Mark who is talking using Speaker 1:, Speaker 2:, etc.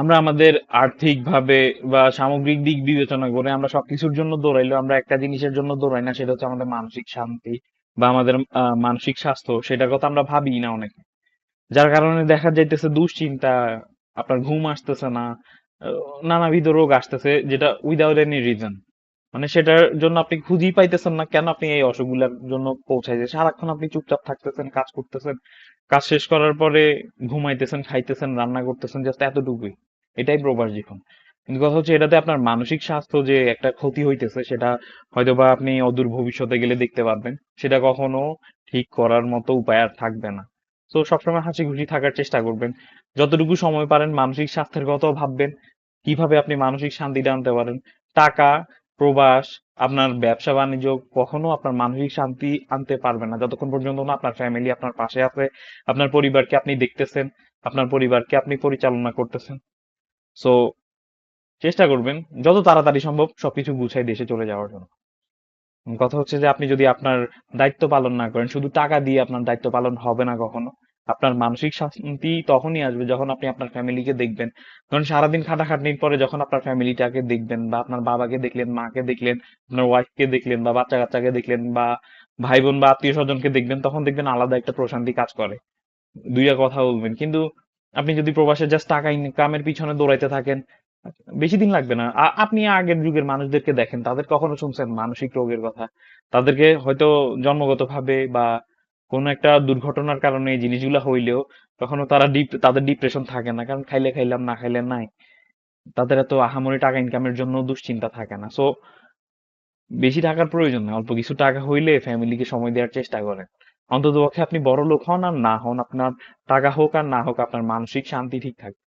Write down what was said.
Speaker 1: আমরা আমাদের আর্থিকভাবে বা সামগ্রিক দিক বিবেচনা করে আমরা সবকিছুর জন্য দৌড়াইলেও আমরা একটা জিনিসের জন্য দৌড়াই না, সেটা হচ্ছে আমাদের মানসিক শান্তি বা আমাদের মানসিক স্বাস্থ্য, সেটার কথা আমরা ভাবি না অনেকে। যার কারণে দেখা যাইতেছে দুশ্চিন্তা, আপনার ঘুম আসতেছে না নানাবিধ রোগ আসতেছে, যেটা উইদাউট এনি রিজন মানে সেটার জন্য আপনি খুঁজেই পাইতেছেন না, কেন আপনি এই অসুখগুলোর জন্য পৌঁছাইছে? সারাক্ষণ আপনি চুপচাপ থাকতেছেন, কাজ করতেছেন কাজ শেষ করার পরে ঘুমাইতেছেন, খাইতেছেন, রান্না করতেছেন জাস্ট এতটুকুই। এটাই প্রবাস জীবন। কিন্তু কথা হচ্ছে এটাতে আপনার মানসিক স্বাস্থ্য যে একটা ক্ষতি হইতেছে, সেটা হয়তোবা আপনি অদূর ভবিষ্যতে গেলে দেখতে পারবেন। সেটা কখনো ঠিক করার মতো উপায় আর থাকবে না। তো সবসময় হাসি খুশি থাকার চেষ্টা করবেন। যতটুকু সময় পারেন মানসিক স্বাস্থ্যের কথাও ভাববেন। কীভাবে আপনি মানসিক শান্তিটা আনতে পারেন। টাকা প্রবাস, আপনার ব্যবসা বাণিজ্য কখনো আপনার মানসিক শান্তি আনতে পারবে না। যতক্ষণ পর্যন্ত না আপনার ফ্যামিলি আপনার পাশে আছে, আপনার পরিবারকে আপনি দেখতেছেন, আপনার পরিবারকে আপনি পরিচালনা করতেছেন। সো চেষ্টা করবেন, যত তাড়াতাড়ি সম্ভব সবকিছু গুছাই দেশে চলে যাওয়ার জন্য। কথা হচ্ছে যে, আপনি যদি আপনার দায়িত্ব পালন না করেন, শুধু টাকা দিয়ে আপনার দায়িত্ব পালন হবে না কখনো আপনার মানসিক শান্তি তখনই আসবে যখন আপনি আপনার ফ্যামিলিকে দেখবেন। ধরুন সারাদিন খাটাখাটনির পরে যখন আপনার ফ্যামিলিটাকে দেখবেন বা আপনার বাবাকে দেখলেন, মাকে দেখলেন, আপনার ওয়াইফকে দেখলেন বা বাচ্চা কাচ্চাকে দেখলেন বা ভাই বোন বা আত্মীয় স্বজনকে দেখবেন, তখন দেখবেন আলাদা একটা প্রশান্তি কাজ করে। দুইটা কথা বলবেন। কিন্তু আপনি যদি প্রবাসে জাস্ট টাকা ইনকামের পিছনে দৌড়াইতে থাকেন, বেশি দিন লাগবে না। আপনি আগের যুগের মানুষদেরকে দেখেন, তাদের কখনো শুনছেন মানসিক রোগের কথা? তাদেরকে হয়তো জন্মগতভাবে বা কোনো একটা দুর্ঘটনার কারণে এই জিনিসগুলো হইলেও তখনও তারা ডিপ তাদের ডিপ্রেশন থাকে না। কারণ খাইলে খাইলাম, না খাইলে নাই। তাদের এত আহামরি টাকা ইনকামের জন্য দুশ্চিন্তা থাকে না। সো বেশি টাকার প্রয়োজন নেই অল্প কিছু টাকা হইলে ফ্যামিলিকে সময় দেওয়ার চেষ্টা করেন। অন্তত পক্ষে আপনি বড় লোক হন আর না হন, আপনার টাকা হোক আর না হোক, আপনার মানসিক শান্তি ঠিক থাকবে